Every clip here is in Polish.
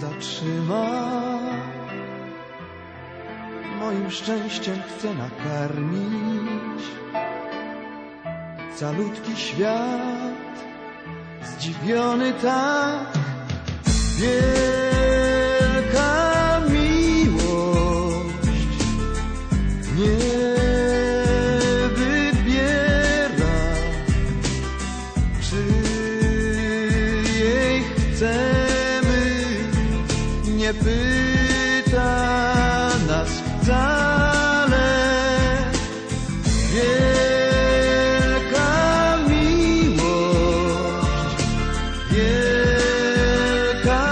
zatrzyma. Moim szczęściem chcę nakarmić calutki świat, zdziwiony tak. Wielka miłość nie nie pyta nas wcale. Wielka miłość, wielka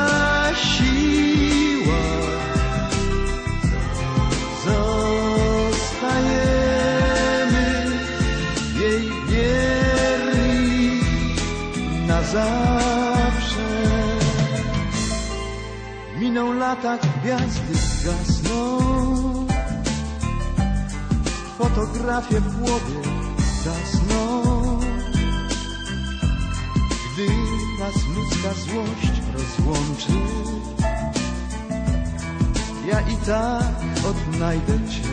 siła, zostajemy jej Lata, gwiazdy gasną, fotografie w głowie zasną. Gdy nas ludzka złość rozłączy, ja i tak odnajdę Cię.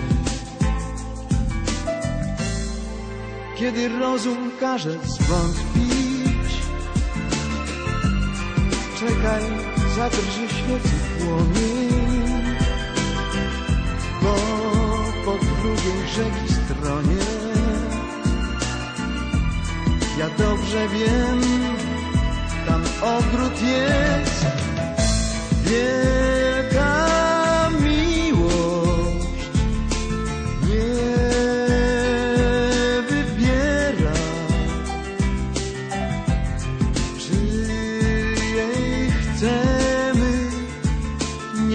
Kiedy rozum każe zwątpić, czekaj, zadrży świecy płomień, bo po drugiej rzeki stronie ja dobrze wiem,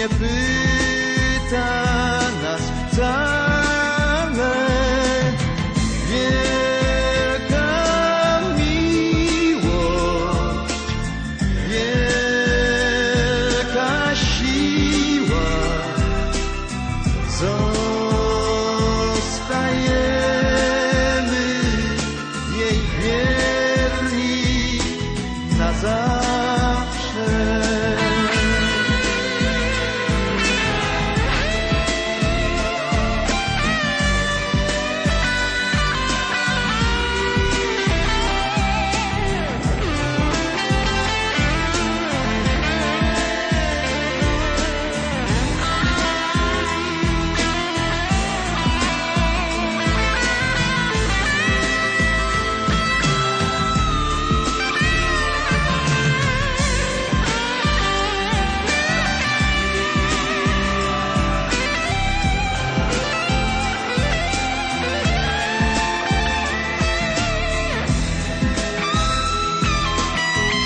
Nie pyta